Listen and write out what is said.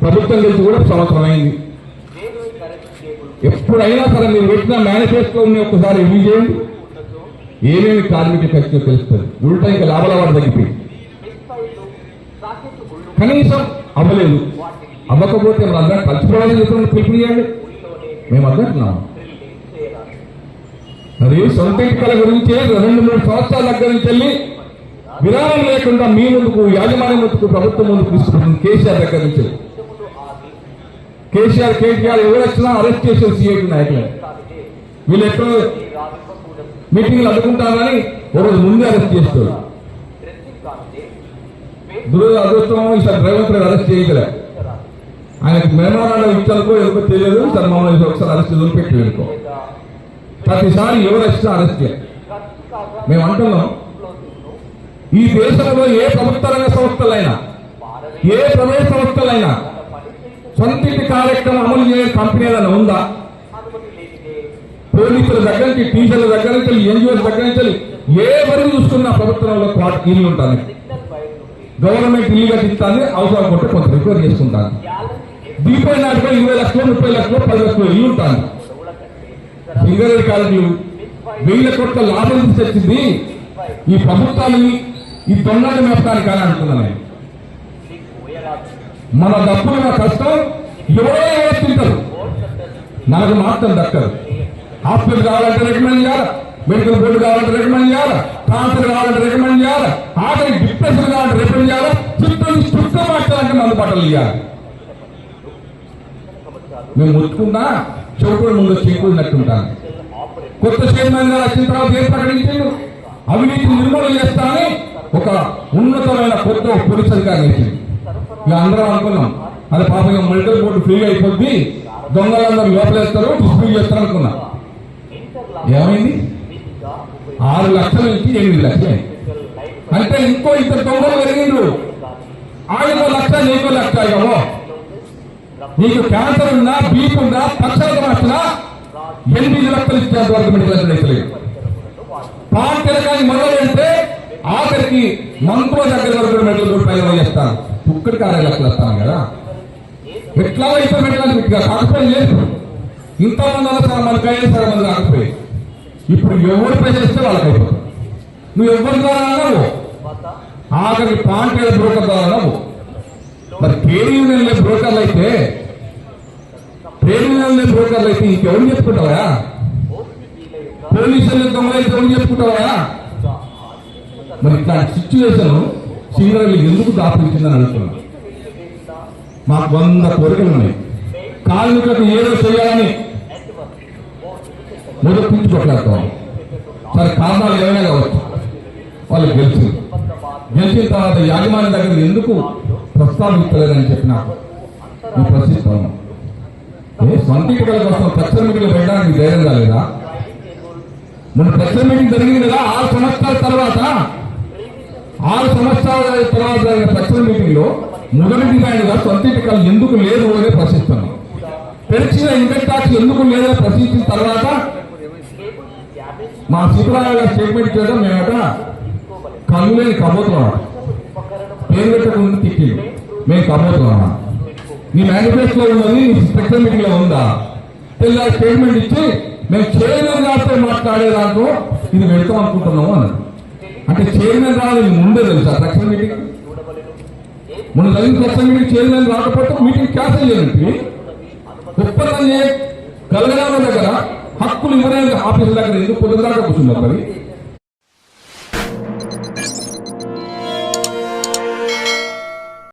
ప్రభుత్వం గెలిచి కూడా సంవత్సరం అయింది ఎప్పుడైనా సరే మీరు పెట్టిన మేనిఫెస్టోని ఒకసారి రివ్యూ చేయండి. ఏమేమి కార్మిక ఖర్చు తెలుస్తుంది? ఉల్టా ఇంకా లాభాల వాడు తగ్గిపోయి. కనీసం అవ్వలేదు. అవ్వకపోతే మనందరం కలిసిపోవాలని చెప్పిన పిలిపియండి మేము అన్నట్టున్నాం డ్రిల్లింగ్ సొంత ఇంటికల గురించి రెండు మూడు సంవత్సరాల దగ్గర నుంచి వెళ్ళి విరామం లేకుండా మీ ముందుకు యాజమాన్యం ముందుకు ప్రభుత్వం ముందుకు తీసుకుంటుంది కేసీఆర్ దగ్గర నుంచి నిజములు కేసీఆర్ కేటీఆర్ ఎవరు వచ్చినా అరెస్ట్ చేసే సీఐటి నాయకులే. వీళ్ళు ఎక్కడ మీటింగ్లు అడ్డుకుంటారని ఒకరోజు ముందే అరెస్ట్ చేస్తారు. డ్రెస్సింగ్ కానిదే దురదృష్టం ఈసారి రేవంత్ రెడ్డి అరెస్ట్ చేయగలే ఆయనకు మెమోరాండం ఇచ్చారో ఎవరికో తెలియదు. సార్ మమ్మల్ని ఒకసారి అరెస్ట్ వదిలిపెట్టి వెళ్ళుకో ప్రతిసారి ఎవరు వచ్చినా అరెస్ట్ చేయాలి. మేము అంటున్నాం ఈ దేశంలో ఏ ప్రభుత్వ రంగ సంస్థలైనా ఏ ప్రైవేట్ సంస్థలైనా పని సొంతింటి కార్యక్రమం అమలు చేయని కంపెనీ ఏదైనా ఉందా? పోలీసుల దగ్గర నుంచి టీచర్ల దగ్గర నుంచి ఎన్జిఓస్ దగ్గర నుంచి ఏ వరకు చూసుకున్నా ప్రభుత్వంలో ఇల్లు ఉంటాను గవర్నమెంట్ ఇల్లు కట్టిస్తాను అవసరం కొంటే కొంత రిపేర్ చేసుకుంటాను గ్యాలరీ దీపావళి ఇరవై లక్షలు ముప్పై లక్షలు పది లక్షలు ఇల్లు ఉంటాను సింగరేడ్ కాలేజీలు వెయ్యి కోట్ల లాభం తెచ్చింది ఈ ప్రభుత్వాన్ని ఈ దొంగని మేపడానికి అని అంటున్నాను మన డబ్బులు మన కష్టం ఎవరో ఎవరో నాకు మాత్రం దక్కదు. హాస్పిటల్ కావాలంటే రికమెండ్ చేయాలి? మెడికల్ బోర్డు కావాలంటే రికమెండ్ చేయాలి? ట్రాన్స్ఫర్ కావాలంటే రికమెండ్ చేయాలి? ఆఖరి డిప్రెషన్ కావాలంటే రికమెండ్ చేయాలి? చుట్టూ చుట్టూ మార్చాలంటే మందు బట్టలు ఇవ్వాలి మేము ముట్టుకున్నా చెవుకుడు ముందు చేకూరినట్టుంటాను కొత్త చైర్మన్ గారు వచ్చిన తర్వాత ఏం ప్రకటించారు అవినీతి నిర్మూలన చేస్తానని ఒక ఉన్నతమైన కొత్త పోలీస్ అధికారి వేసింది అందరం అనుకున్నాం. అదే పాపం ఇక మెడికల్ బోర్డు ఫ్రీగా అయిపోద్ది. దొంగలందరూ లోపలేస్తారు డిస్ట్రిబ్యూట్ చేస్తారు అనుకున్నా. ఏమైంది? ఆరు లక్షల నుంచి ఎనిమిది లక్షలు. అంటే ఇంకో ఇద్దరు దొంగలు పెరిగిండ్రు. ఆయనకో లక్ష నీకో లక్ష ఇవ్వో నీకు క్యాన్సర్ ఉన్నా బీపీ ఉన్నా పక్షాలు వచ్చినా ఎనిమిది లక్షలు ఇచ్చేంత వరకు మెడికల్ రైతులు పాన్ తిరగాని మొదలు పెడితే ఆఖరికి మంత్రుల దగ్గర వరకు మెడికల్ రూపాయలు చేస్తాను ఒక్కడికి అరవై లక్షలు వస్తాను కదా. ఎట్లా అయితే మెడల్ కాకపోయి లేదు. ఇంతమంది అలా మనకి అయినా సార్ మంది కాకపోయి ఇప్పుడు ఎవరు పై చేస్తే వాళ్ళకి అయిపోతుంది. నువ్వు ఎవరి ద్వారా అన్నావు ఆఖరి ఆఖరికి పాంటేల బ్రోకర్ ద్వారా అన్నావు మరి ట్రేడ్ యూనియన్లే బ్రోకర్లు అయితే ట్రేడ్ యూనియన్లే బ్రోకర్లు అయితే ఇంకెవరు చెప్పుకుంటావా? ఓపీటీల యొక్క పోలీసులు దొంగలైతే ఎవరు చెప్పుకుంటావా? మరి ఇట్లాంటి సిచ్యువేషన్ సింగరేణి ఎందుకు దాపించిందని అడుగుతున్నాను. మాకు వంద కోరికలు ఉన్నాయి. కార్మికులకు ఏదో చేయాలని నెట్వర్క్ మొదటి నుంచి కొట్లాడతాం సరే కారణాలు ఏమైనా కావచ్చు. వాళ్ళు గెలిచి గెలిచిన తర్వాత యాజమాన్యం దగ్గర ఎందుకు ప్రస్తావించలేదని చెప్పిన ప్రశ్నిస్తాను. ఏ సొంత ఇంటికల కోసం ప్రచార పెట్టడానికి ధైర్యం కాలేదా మన ప్రచార జరిగింది కదా ఆరు సంవత్సరాల తర్వాత సంవత్సరాల తర్వాత జరిగిన ప్రచార మీటింగ్లో మొదటి డిమాండ్గా సొంత ఎన్నికలు ఎందుకు లేదు అనే ప్రశ్నిస్తున్నాం పెంచిన ఇన్కమ్ ట్యాక్స్ ఎందుకు లేదని ప్రశ్నించిన తర్వాత మా సీతారామ గారు స్టేట్మెంట్ చేయడం మేమట కన్నులేని కబోతున్నాం ఉపకరణం పేరు పెట్టకుండా తిట్టి మేము కబోతున్నాం నీ మేనిఫెస్టోలో ఉన్నది నీ స్పెషల్ మీటింగ్లో ఉందా? తెల్ల స్టేట్మెంట్ ఇచ్చి మేము చేయలేదు గారితో మాట్లాడే దాంట్లో ఇది పెడతాం అనుకుంటున్నాము అన్నాడు అంటే చైర్మన్ రావాలి ముందే తెలుసా? Special meeting? చూడవలెను ఏ మొన్న జరిగిన స్పెషల్ మీటింగ్ చైర్మన్ రాకపోతే మీటింగ్ క్యాన్సిల్ చేయండి. ఒప్పందం కలగడాల దగ్గర హక్కులు ఇవ్వడానికి ఆఫీసుల దగ్గర ఎందుకు పొద్దుదాకా కూర్చున్నారు మరి?